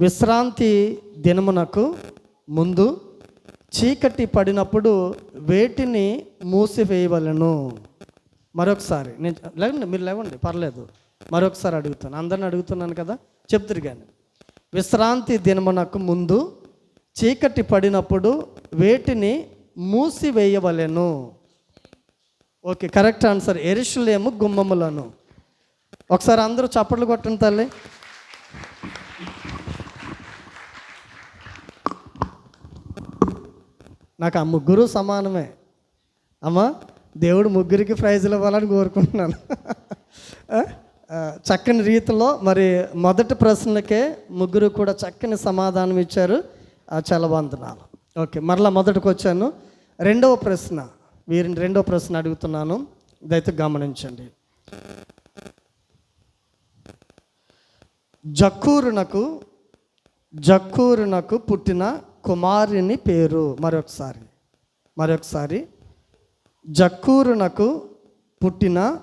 విశ్రాంతి దినమునకు ముందు చీకటి పడినప్పుడు వేటిని మూసివేయవలను? మరొకసారి నేను లేవండి మీరు లేవండి పర్లేదు. మరొకసారి అడుగుతాను. అందరిని అడుగుతున్నాను కదా? చెప్తురు కానీ. విశ్రాంతి దినమునకు ముందు చీకటి పడినప్పుడు వేటిని మూసివేయవలెను? Okay correct answer. ఎరుషులేము గుమ్మములను. ఒకసారి అందరూ చప్పట్లు కొట్టండి తల్లి. నాకు ఆ ముగ్గురు సమానమే. అమ్మా దేవుడు ముగ్గురికి ప్రైజులు ఇవ్వాలని కోరుకుంటున్నాను. చక్కని రీతిలో మరి మొదటి ప్రశ్నకే ముగ్గురు కూడా చక్కని సమాధానం ఇచ్చారు. ఆ, చాలా వందనాలు. ఓకే మరలా మొదటికి వచ్చాను. రెండవ ప్రశ్న వీరిని రెండవ ప్రశ్న అడుగుతున్నాను. దయతో గమనించండి. జక్కూరునకు జక్కూరునకు పుట్టిన కుమారుని పేరు మరొకసారి మరొకసారి. జక్కూరునకు పుట్టిన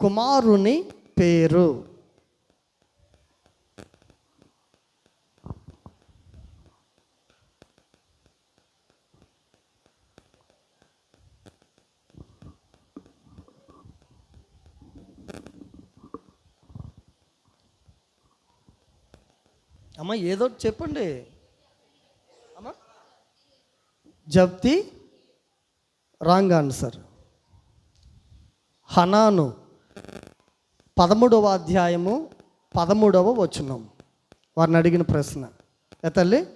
కుమారుని పేరు. అమ్మ ఏదో చెప్పండి. జప్తి రాంగ్ ఆన్సర్ హనాను పదమూడవ అధ్యాయము పదమూడవ వచనం. వారిని అడిగిన ప్రశ్న. ఏ తల్లి?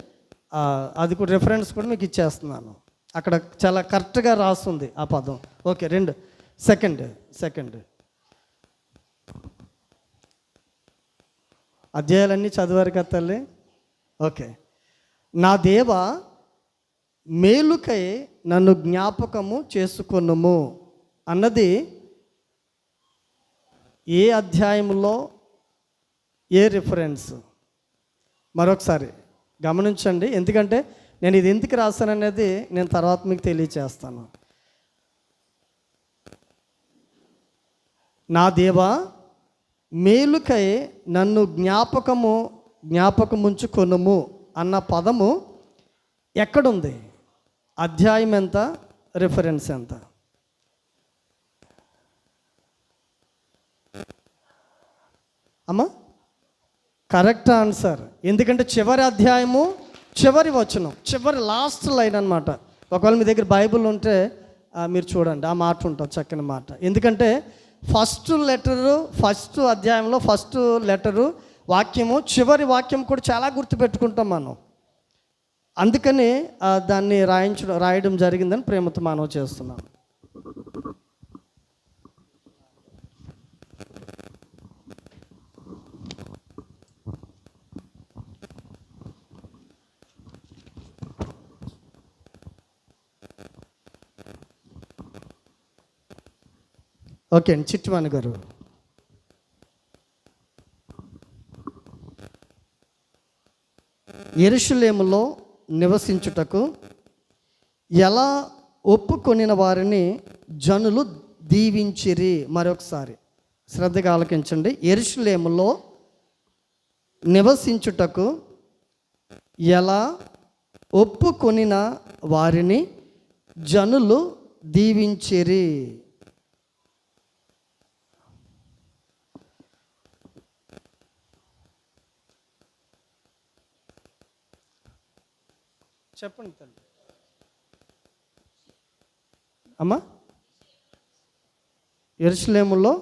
అది కూడా రిఫరెన్స్ కూడా మీకు ఇచ్చేస్తున్నాను. అక్కడ చాలా కరెక్ట్గా రాస్తుంది ఆ పదం. ఓకే రెండు. Second second. అధ్యాయాలన్నీ చదివారు కదా తల్లి? ఓకే. నా దేవ మేలుకై నన్ను జ్ఞాపకము చేసుకొనుము అన్నది ఏ అధ్యాయంలో ఏ రిఫరెన్స్ మరొకసారి గమనించండి. ఎందుకంటే నేను ఇది ఎందుకు రాశాననేది నేను తర్వాత మీకు తెలియచేస్తాను. నా దేవా మేలుకై నన్ను జ్ఞాపకము జ్ఞాపకముంచుకొనుము అన్న పదము ఎక్కడుంది? అధ్యాయం ఎంత? రిఫరెన్స్ ఎంత? అమ్మా కరెక్ట్ ఆన్సర్ ఎందుకంటే చివరి అధ్యాయము చివరి వచనం చివరి లాస్ట్ లైన్ అనమాట ఒకవేళ మీ దగ్గర బైబిల్ ఉంటే మీరు చూడండి ఆ మాట ఉంటుంది చక్కని మాట. ఎందుకంటే ఫస్ట్ లెటరు ఫస్ట్ అధ్యాయంలో ఫస్ట్ లెటరు వాక్యము చివరి వాక్యం కూడా చాలా గుర్తుపెట్టుకుంటాం మనం. అందుకని దాన్ని రాయించడం రాయడం జరిగిందని ప్రేమతో మనవి చేస్తున్నాను. ఓకే అండి చిట్టువాణి గారు. ఎరుషులేములో నివసించుటకు ఎలా ఒప్పుకొనిన వారిని జనులు దీవించిరి? మరొకసారి శ్రద్ధగా ఆలకించండి. ఎరుషులేములో నివసించుటకు ఎలా ఒప్పుకొనిన వారిని జనులు దీవించిరి? చెప్పండి తల్లి. అమ్మా? ఎరుసలేములో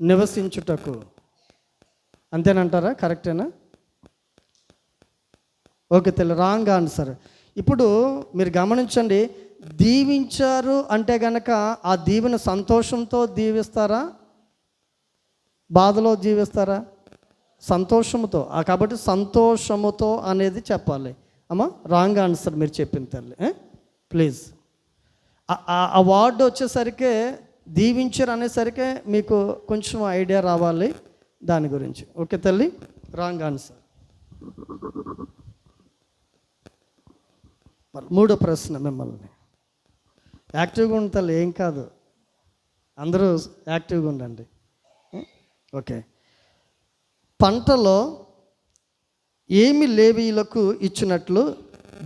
నివసించుటకు. అంతేనంటారా? కరెక్టేనా? ఓకే తెలు రాంగ్ ఆన్సర్. ఇప్పుడు మీరు గమనించండి దీవించారు అంటే గనక ఆ దీవెన సంతోషంతో దీవిస్తారా? బాధలో జీవిస్తారా సంతోషముతో. కాబట్టి సంతోషముతో అనేది చెప్పాలి. అమ్మ రాంగ్ ఆన్సర్ మీరు చెప్పిన తల్లి ప్లీజ్ ఆ వర్డ్ వచ్చేసరికి దీవించరు అనేసరికి మీకు కొంచెం ఐడియా రావాలి దాని గురించి. ఓకే తల్లి? రాంగ్ ఆన్సర్ మూడో ప్రశ్న మిమ్మల్ని. యాక్టివ్గా ఉండి తల్లి ఏం కాదు. అందరూ యాక్టివ్గా ఉండండి. ఓకే. పంటలో ఏమి లేవీయులకు ఇచ్చినట్లు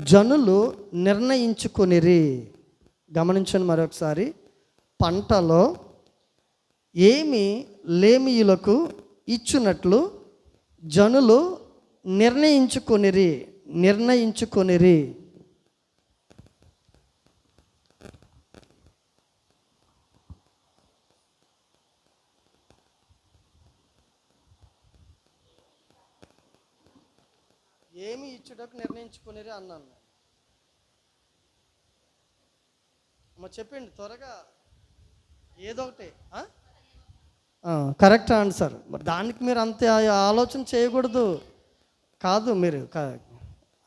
జనులు నిర్ణయించుకొనిరి. గమనించండి మరొకసారి. పంటలో ఏమి లేమియులకు ఇచ్చినట్లు జనులు నిర్ణయించుకొనిరి. నిర్ణయించుకొనిరి. ఏమి ఇచ్చుటకు నిర్ణయించుకునేది అన్నాను. అమ్మ చెప్పండి త్వరగా ఏదో ఒకటి కరెక్ట్ ఆన్సర్. మరి దానికి మీరు అంత ఆలోచన చేయకూడదు. కాదు మీరు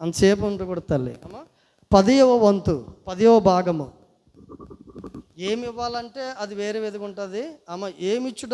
అంతసేపు ఉండకూడదు తల్లి. అమ్మ పదియవ వంతు పదియవ భాగము. ఏమి ఇవ్వాలంటే అది వేరే విధంగా ఉంటుంది. అమ్మ ఏమి ఇచ్చుట